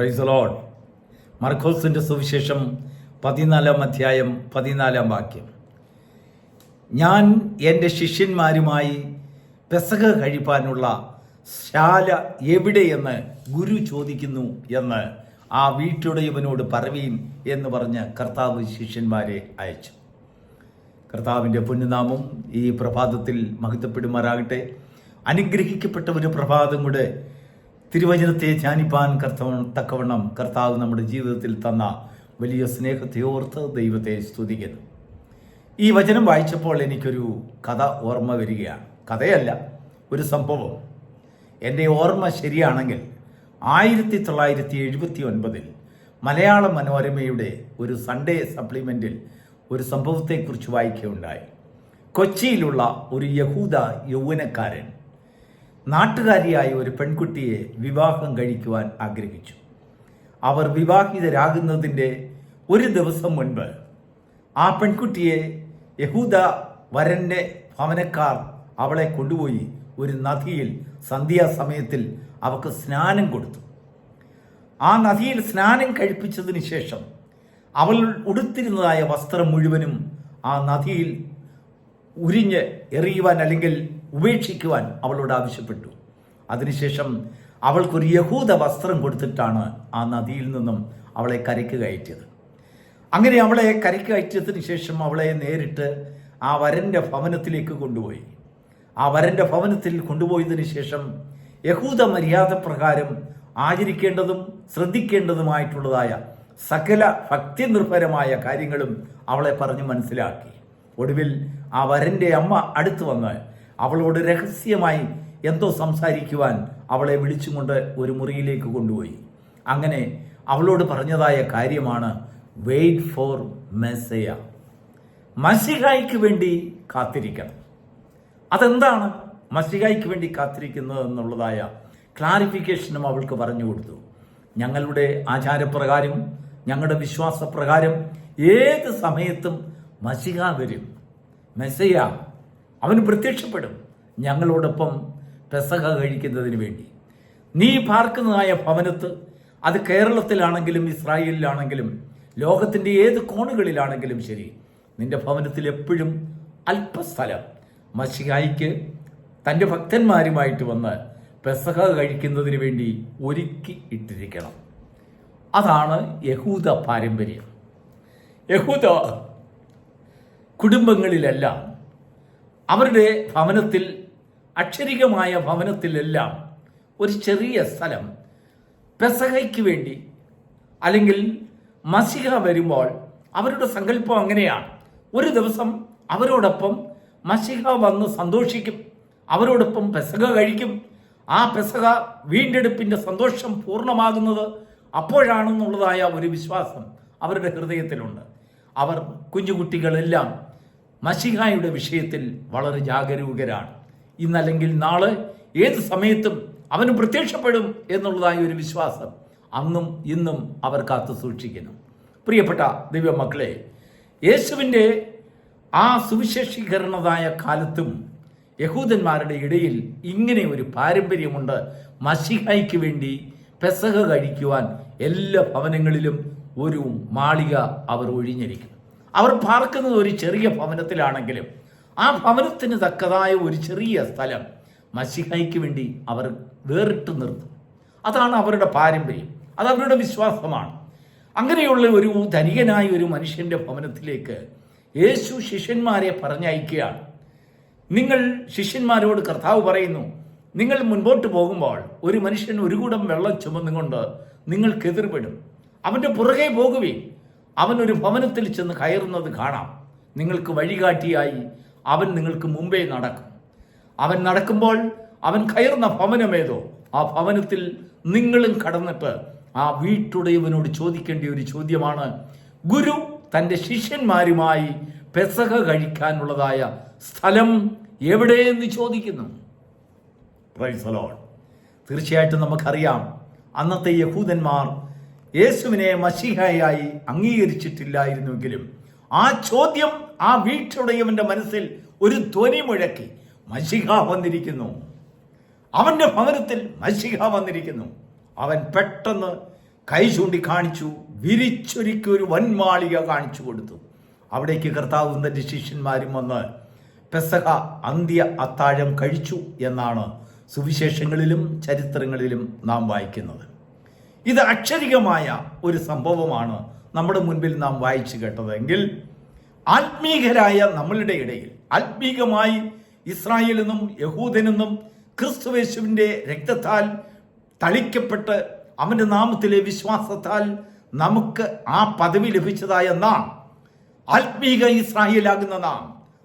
Price load മർക്കോസിന്റെ സുവിശേഷം പതിനാലാം അധ്യായം പതിനാലാം വാക്യം. ഞാൻ എന്റെ ശിഷ്യന്മാരുമായി പെസക കഴിപ്പാനുള്ള ശാല എവിടെയെന്ന് ഗുരു ചോദിക്കുന്നു എന്ന് ആ വീട്ടുടയവനോട് പറവീൻ എന്ന് പറഞ്ഞ് കർത്താവ് ശിഷ്യന്മാരെ അയച്ചു. കർത്താവിന്റെ പുണ്യനാമം ഈ പ്രഭാതത്തിൽ മഹത്വപ്പെടുമാറാകട്ടെ. അനുഗ്രഹിക്കപ്പെട്ട ഒരു പ്രഭാതം കൂടെ തിരുവചനത്തെ ധ്യാനിപ്പാൻ കർത്തവ തക്കവണ്ണം കർത്താവ് നമ്മുടെ ജീവിതത്തിൽ തന്ന വലിയ സ്നേഹത്തെ ഓർത്ത് ദൈവത്തെ സ്തുതിക്കുന്നു. ഈ വചനം വായിച്ചപ്പോൾ എനിക്കൊരു കഥ ഓർമ്മ വരികയാണ്. കഥയല്ല ഒരു സംഭവം. എന്റെ ഓർമ്മ ശരിയാണെങ്കിൽ ആയിരത്തി തൊള്ളായിരത്തി എഴുപത്തി ഒൻപതിൽ മലയാള മനോരമയുടെ ഒരു സൺഡേ സപ്ലിമെന്റിൽ ഒരു സംഭവത്തെക്കുറിച്ച് വായിക്കുകയുണ്ടായി. കൊച്ചിയിലുള്ള ഒരു യഹൂദ യൗവനക്കാരൻ നാട്ടുകാരിയായ ഒരു പെൺകുട്ടിയെ വിവാഹം കഴിക്കുവാൻ ആഗ്രഹിച്ചു. അവർ വിവാഹിതരാകുന്നതിന്റെ ഒരു ദിവസം മുൻപ് ആ പെൺകുട്ടിയെ യഹൂദ വരന്റെ ഭവനക്കാർ അവളെ കൊണ്ടുപോയി ഒരു നദിയിൽ സന്ധ്യാസമയത്തിൽ അവൾക്ക് സ്നാനം കൊടുത്തു. ആ നദിയിൽ സ്നാനം കഴിപ്പിച്ചതിന് ശേഷം അവൾ ഉടുത്തിരുന്നതായ വസ്ത്രം മുഴുവനും ആ നദിയിൽ ഉരിഞ്ഞ് എറിയുവാൻ അല്ലെങ്കിൽ ഉപേക്ഷിക്കുവാൻ അവളോട് ആവശ്യപ്പെട്ടു. അതിനുശേഷം അവൾക്കൊരു യഹൂദ വസ്ത്രം കൊടുത്തിട്ടാണ് ആ നദിയിൽ നിന്നും അവളെ കരയ്ക്ക് കയറ്റിയത്. അങ്ങനെ അവളെ കരയ്ക്ക് കയറ്റിയതിന് ശേഷം അവളെ നേരിട്ട് ആ വരന്റെ ഭവനത്തിലേക്ക് കൊണ്ടുപോയി. ആ വരന്റെ ഭവനത്തിൽ കൊണ്ടുപോയതിനു ശേഷം യഹൂദ മര്യാദ പ്രകാരം ആചരിക്കേണ്ടതും ശ്രദ്ധിക്കേണ്ടതുമായിട്ടുള്ളതായ സകല ഭക്തി നിർഭരമായ കാര്യങ്ങളും അവളെ പറഞ്ഞ് മനസ്സിലാക്കി. ഒടുവിൽ ആ വരന്റെ അമ്മ അടുത്തു വന്ന് അവളോട് രഹസ്യമായി എന്തോ സംസാരിക്കുവാൻ അവളെ വിളിച്ചുകൊണ്ട് ഒരു മുറിയിലേക്ക് കൊണ്ടുപോയി. അങ്ങനെ അവളോട് പറഞ്ഞതായ കാര്യമാണ് വെയിറ്റ് ഫോർ മെസ്സയ മസിഹായ്ക്ക് വേണ്ടി കാത്തിരിക്കണം. അതെന്താണ് മസിഹായ്ക്ക് വേണ്ടി കാത്തിരിക്കുന്നത് എന്നുള്ളതായ ക്ലാരിഫിക്കേഷനും അവൾക്ക് പറഞ്ഞു കൊടുത്തു. ഞങ്ങളുടെ ആചാരപ്രകാരം ഞങ്ങളുടെ വിശ്വാസപ്രകാരം ഏത് സമയത്തും മസിഹ വരും. മെസ്സയ അവന് പ്രത്യക്ഷപ്പെടും ഞങ്ങളോടൊപ്പം പെസക കഴിക്കുന്നതിന് വേണ്ടി. നീ പാർക്കുന്നതായ ഭവനത്ത് അത് കേരളത്തിലാണെങ്കിലും ഇസ്രായേലിലാണെങ്കിലും ലോകത്തിന്റെ ഏത് കോണുകളിലാണെങ്കിലും ശരി. നിന്റെ ഭവനത്തിൽ എപ്പോഴും അല്പസ്ഥലം. മഷികായിക്ക് തന്റെ ഭക്തന്മാരുമായിട്ട് വന്ന് പെസക കഴിക്കുന്നതിന് വേണ്ടി ഒരുക്കി ഇട്ടിരിക്കണം. അതാണ് യഹൂദ പാരമ്പര്യം. യഹൂദ കുടുംബങ്ങളിലെല്ലാം അവരുടെ ഭവനത്തിൽ അക്ഷരികമായ ഭവനത്തിലെല്ലാം ഒരു ചെറിയ സ്ഥലം പെസഹയ്ക്ക് വേണ്ടി അല്ലെങ്കിൽ മസിഹ വരുമ്പോൾ അവരുടെ സങ്കല്പം അങ്ങനെയാണ്. ഒരു ദിവസം അവരോടൊപ്പം മസിഹ വന്ന് സന്തോഷിക്കും. അവരോടൊപ്പം പെസക കഴിക്കും. ആ പെസക വീണ്ടെടുപ്പിന്റെ സന്തോഷം പൂർണമാകുന്നത് അപ്പോഴാണെന്നുള്ളതായ ഒരു വിശ്വാസം അവരുടെ ഹൃദയത്തിലുണ്ട്. അവർ കുഞ്ഞുകുട്ടികളെല്ലാം മഷിഹായുടെ വിഷയത്തിൽ വളരെ ജാഗരൂകരാണ്. ഇന്നല്ലെങ്കിൽ നാളെ ഏത് സമയത്തും അവന് പ്രത്യക്ഷപ്പെടും എന്നുള്ളതായ ഒരു വിശ്വാസം അന്നും ഇന്നും അവർ കാത്തു സൂക്ഷിക്കുന്നു. പ്രിയപ്പെട്ട ദിവ്യമക്കളെ യേശുവിന്റെ ആ സുവിശേഷീകരണതായ കാലത്തും യഹൂദന്മാരുടെ ഇടയിൽ ഇങ്ങനെ ഒരു പാരമ്പര്യമുണ്ട്. മഷിഹായ്ക്ക് വേണ്ടി പെസഹ കഴിക്കുവാൻ എല്ലാ ഭവനങ്ങളിലും ഒരു മാളിക അവർ ഒഴിഞ്ഞിരിക്കും അവർ പാർക്കുന്നത് ഒരു ചെറിയ ഭവനത്തിലാണെങ്കിലും ആ ഭവനത്തിന് തക്കതായ ഒരു ചെറിയ സ്ഥലം മസിഹയ്ക്ക് വേണ്ടി അവർ വേറിട്ട് നിർത്തും. അതാണ് അവരുടെ പാരമ്പര്യം. അത് അവരുടെ വിശ്വാസമാണ്. അങ്ങനെയുള്ള ഒരു ധനികനായ ഒരു മനുഷ്യന്റെ ഭവനത്തിലേക്ക് യേശു ശിഷ്യന്മാരെ പറഞ്ഞയക്കുകയാണ്. നിങ്ങൾ ശിഷ്യന്മാരോട് കർത്താവ് പറയുന്നു നിങ്ങൾ മുൻപോട്ട് പോകുമ്പോൾ ഒരു മനുഷ്യൻ ഒരു കൂടം വെള്ളം ചുമന്നുകൊണ്ട് നിങ്ങൾക്ക് എതിർപ്പെടും അവന്റെ പുറകെ പോകുവേ അവൻ ഒരു ഭവനത്തിൽ ചെന്ന് കയറുന്നത് കാണാം. നിങ്ങൾക്ക് വഴികാട്ടിയായി അവൻ നിങ്ങൾക്ക് മുമ്പേ നടക്കും. അവൻ നടക്കുമ്പോൾ അവൻ കയറുന്ന ഭവനമേതോ ആ ഭവനത്തിൽ നിങ്ങളും കടന്നിട്ട് ആ വീട്ടുടയവനോട് ചോദിക്കേണ്ട ഒരു ചോദ്യമാണ്. ഗുരു തന്റെ ശിഷ്യന്മാരുമായി പെസക കഴിക്കാനുള്ളതായ സ്ഥലം എവിടെയെന്ന് ചോദിക്കുന്നു. തീർച്ചയായിട്ടും നമുക്കറിയാം. അന്നത്തെ യഹൂദന്മാർ യേശുവിനെ മഷിഹയായി അംഗീകരിച്ചിട്ടില്ലായിരുന്നുവെങ്കിലും ആ ചോദ്യം ആ വീക്ഷുടയവന്റെ മനസ്സിൽ ഒരു ധ്വനി മുഴക്കി മഷിഹ വന്നിരിക്കുന്നു. അവന്റെ ഭവനത്തിൽ മഷിഹ വന്നിരിക്കുന്നു. അവൻ പെട്ടെന്ന് കൈ ചൂണ്ടിക്കാണിച്ചു വിരിച്ചൊരുക്കി ഒരു വൻമാളിക കാണിച്ചു കൊടുത്തു. അവിടേക്ക് കർത്താവും തന്റെ ശിഷ്യന്മാരും വന്ന് പെസഹ അന്ത്യ അത്താഴം കഴിച്ചു എന്നാണ് സുവിശേഷങ്ങളിലും ചരിത്രങ്ങളിലും നാം വായിക്കുന്നത്. ഇത് അക്ഷരികമായ ഒരു സംഭവമാണ് നമ്മുടെ മുൻപിൽ നാം വായിച്ചു കേട്ടതെങ്കിൽ ആത്മീകരായ നമ്മളുടെ ഇടയിൽ ആത്മീകമായി ഇസ്രായേലെന്നും യഹൂദനെന്നും ക്രിസ്തുവേശുവിന്റെ രക്തത്താൽ തളിക്കപ്പെട്ട് അവന്റെ നാമത്തിലെ വിശ്വാസത്താൽ നമുക്ക് ആ പദവി ലഭിച്ചതായ നാം ആത്മീക ഇസ്രായേലാകുന്ന നാം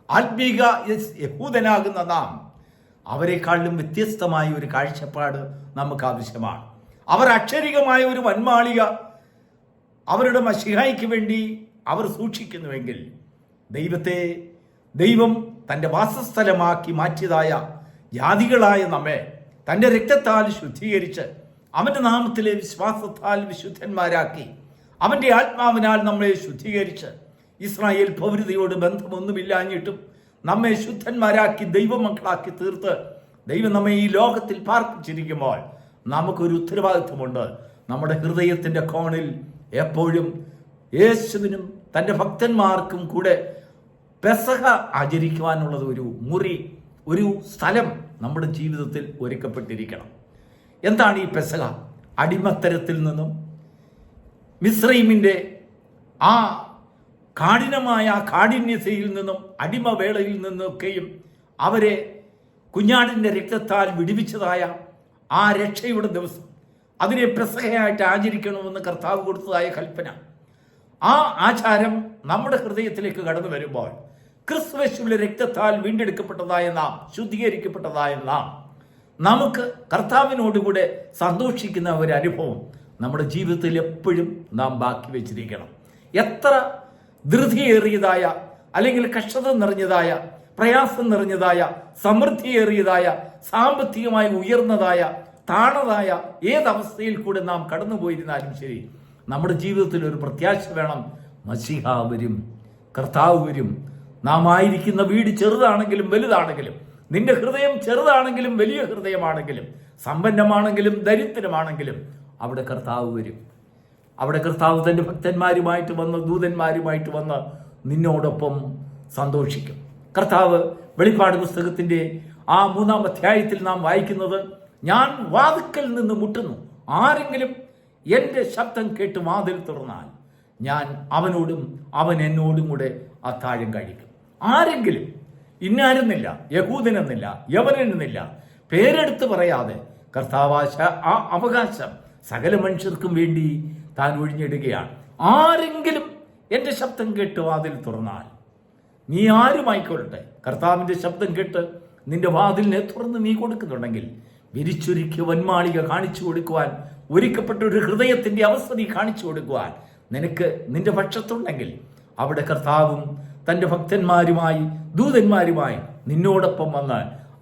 ആത്മീക യഹൂദനാകുന്ന നാം അവരെക്കാളിലും വ്യത്യസ്തമായ ഒരു കാഴ്ചപ്പാട് നമുക്ക് ആവശ്യമാണ്. അവർ അക്ഷരികമായ ഒരു വന്മാളിക. അവരുടെ മഷിഹായ്ക്ക് വേണ്ടി അവർ സൂക്ഷിക്കുന്നുവെങ്കിൽ ദൈവത്തെ ദൈവം തന്റെ വാസസ്ഥലമാക്കി മാറ്റിയതായ ജാതികളായ നമ്മെ തന്റെ രക്തത്താൽ ശുദ്ധീകരിച്ച് അവന്റെ നാമത്തിലെ വിശ്വാസത്താൽ വിശുദ്ധന്മാരാക്കി അവന്റെ ആത്മാവിനാൽ നമ്മളെ ശുദ്ധീകരിച്ച് ഇസ്രായേൽ പൗരതയോട് ബന്ധമൊന്നുമില്ലാഞ്ഞിട്ടും നമ്മെ ശുദ്ധന്മാരാക്കി ദൈവമക്കളാക്കി തീർത്ത് ദൈവം നമ്മെ ഈ ലോകത്തിൽ പാർപ്പിച്ചിരിക്കുമ്പോൾ നമുക്കൊരു ഉത്തരവാദിത്വമുണ്ട്. നമ്മുടെ ഹൃദയത്തിന്റെ കോണിൽ എപ്പോഴും യേശുവിനും തന്റെ ഭക്തന്മാർക്കും കൂടെ പെസഹ ആചരിക്കുവാനുള്ളത് ഒരു മുറി ഒരു സ്ഥലം നമ്മുടെ ജീവിതത്തിൽ ഒരുക്കപ്പെട്ടിരിക്കണം. എന്താണ് ഈ പെസഹ? അടിമത്തരത്തിൽ നിന്നും മിശ്രൈമിന്റെ ആ കാഠിനമായ കാഠിന്യതയിൽ നിന്നും അടിമവേളയിൽ നിന്നൊക്കെയും അവരെ കുഞ്ഞാടിന്റെ രക്തത്താൽ വിടുവിച്ചതായ ആ രക്ഷയുടെ ദിവസം. അതിനെ പ്രസഹയായിട്ട് ആചരിക്കണമെന്ന് കർത്താവ് കൊടുത്തതായ കൽപ്പന. ആ ആചാരം നമ്മുടെ ഹൃദയത്തിലേക്ക് കടന്നു വരുമ്പോൾ ക്രിസ്തുവേശുവിലെ രക്തത്താൽ വീണ്ടെടുക്കപ്പെട്ടതായ നാം ശുദ്ധീകരിക്കപ്പെട്ടതായ നാം നമുക്ക് കർത്താവിനോടുകൂടെ സന്തോഷിക്കുന്ന ഒരു അനുഭവം നമ്മുടെ ജീവിതത്തിൽ എപ്പോഴും നാം ബാക്കി വെച്ചിരിക്കണം. എത്ര ധൃതിയേറിയതായ അല്ലെങ്കിൽ കഷ്ടത നിറഞ്ഞതായ പ്രയാസം നിറഞ്ഞതായ സമൃദ്ധിയേറിയതായ സാമ്പത്തികമായി ഉയർന്നതായ താണതായ ഏതവസ്ഥയിൽ കൂടെ നാം കടന്നുപോയിരുന്നാലും ശരി നമ്മുടെ ജീവിതത്തിൽ ഒരു പ്രത്യാശ വേണം. മസിഹ വരും കർത്താവ് വരും. നാം ആയിരിക്കുന്ന വീട് ചെറുതാണെങ്കിലും വലുതാണെങ്കിലും നിന്റെ ഹൃദയം ചെറുതാണെങ്കിലും വലിയ ഹൃദയമാണെങ്കിലും സമ്പന്നമാണെങ്കിലും ദരിദ്രമാണെങ്കിലും അവിടെ കർത്താവ് വരും. അവിടെ കർത്താവ് തന്റെ ഭക്തന്മാരുമായിട്ട് വന്ന് ദൂതന്മാരുമായിട്ട് വന്ന് നിന്നോടൊപ്പം സന്തോഷിക്കും. കർത്താവ് വെളിപ്പാട് പുസ്തകത്തിന്റെ ആ മൂന്നാം അധ്യായത്തിൽ നാം വായിക്കുന്നത് ഞാൻ വാതുക്കൽ നിന്ന് മുട്ടുന്നു. ആരെങ്കിലും എന്റെ ശബ്ദം കേട്ട് വാതിൽ തുറന്നാൽ ഞാൻ അവനോടും അവൻ എന്നോടും കൂടെ അത്താഴം കഴിക്കും. ആരെങ്കിലും ഇന്നാരെന്നില്ല യഹൂദനെന്നില്ല യവനെന്നില്ല പേരെടുത്ത് പറയാതെ കർത്താവാശ ആ അവകാശം സകല മനുഷ്യർക്കും വേണ്ടി താൻ ഒഴിഞ്ഞിടുകയാണ്. ആരെങ്കിലും എന്റെ ശബ്ദം കേട്ട് വാതിൽ തുറന്നാൽ നീ ആരുമായിക്കൊള്ളട്ടെ? കർത്താവിന്റെ ശബ്ദം കേട്ട് നിന്റെ വാതിലിനെ തുറന്ന് നീ കൊടുക്കുന്നുണ്ടെങ്കിൽ വിരിച്ചൊരുക്കിയ വന്മാളിക കാണിച്ചു കൊടുക്കുവാൻ ഒരുക്കപ്പെട്ട ഒരു ഹൃദയത്തിന്റെ അവസ്ഥ നീ കാണിച്ചു കൊടുക്കുവാൻ നിനക്ക് നിന്റെ പക്ഷത്തുണ്ടെങ്കിൽ അവിടെ കർത്താവും തന്റെ ഭക്തന്മാരുമായി ദൂതന്മാരുമായി നിന്നോടൊപ്പം വന്ന്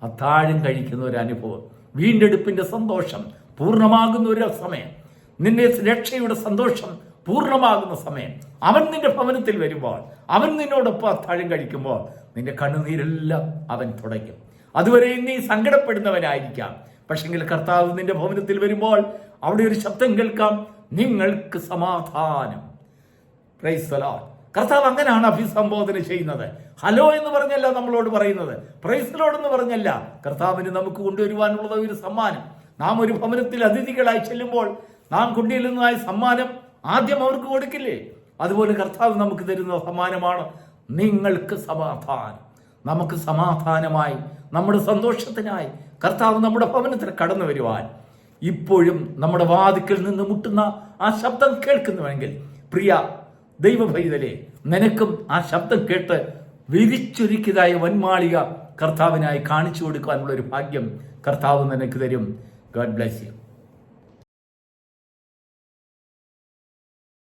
അത്താഴം കഴിക്കുന്ന ഒരു അനുഭവം വീണ്ടെടുപ്പിന്റെ സന്തോഷം പൂർണമാകുന്ന ഒരു സമയം നിന്റെ രക്ഷയുടെ സന്തോഷം പൂർണമാകുന്ന സമയം. അവൻ നിന്റെ ഭവനത്തിൽ വരുമ്പോൾ അവൻ നിന്നോടൊപ്പം അത്താഴം കഴിക്കുമ്പോൾ നിന്റെ കണ്ണുനീരെല്ലാം അവൻ തുടയ്ക്കും. അതുവരെ നീ സങ്കടപ്പെടുന്നവനായിരിക്കാം. പക്ഷെങ്കിൽ കർത്താവ് നിന്റെ ഭവനത്തിൽ വരുമ്പോൾ അവിടെ ഒരു ശബ്ദം കേൾക്കാം. നിങ്ങൾക്ക് സമാധാനം. Praise the Lord. കർത്താവ് അങ്ങനെയാണ് അഭിസംബോധന ചെയ്യുന്നത്. ഹലോ എന്ന് പറഞ്ഞല്ല നമ്മളോട് പറയുന്നത്. പ്രൈസലോട് എന്ന് പറഞ്ഞല്ല. കർത്താവിന് നമുക്ക് കൊണ്ടുവരുവാനുള്ള ഒരു സമ്മാനം. നാം ഒരു ഭവനത്തിൽ അതിഥികളായി ചെല്ലുമ്പോൾ നാം കൊണ്ടുവരുന്നതായ സമ്മാനം ആദ്യം അവർക്ക് കൊടുക്കില്ലേ? അതുപോലെ കർത്താവ് നമുക്ക് തരുന്ന സമ്മാനമാണ് നിങ്ങൾക്ക് സമാധാനം. നമുക്ക് സമാധാനമായി നമ്മുടെ സന്തോഷത്തിനായി കർത്താവ് നമ്മുടെ ഭവനത്തിൽ കടന്നു വരുവാൻ. ഇപ്പോഴും നമ്മുടെ വാതിക്കൽ നിന്ന് മുട്ടുന്ന ആ ശബ്ദം കേൾക്കുന്നുവെങ്കിൽ പ്രിയ ദൈവഭൈതലെ നിനക്കും ആ ശബ്ദം കേട്ട് വിരിച്ചൊരുക്കിയതായ വന്മാളിക കർത്താവിനായി കാണിച്ചു കൊടുക്കാനുള്ള ഒരു ഭാഗ്യം കർത്താവ് നിനക്ക് തരും. God bless you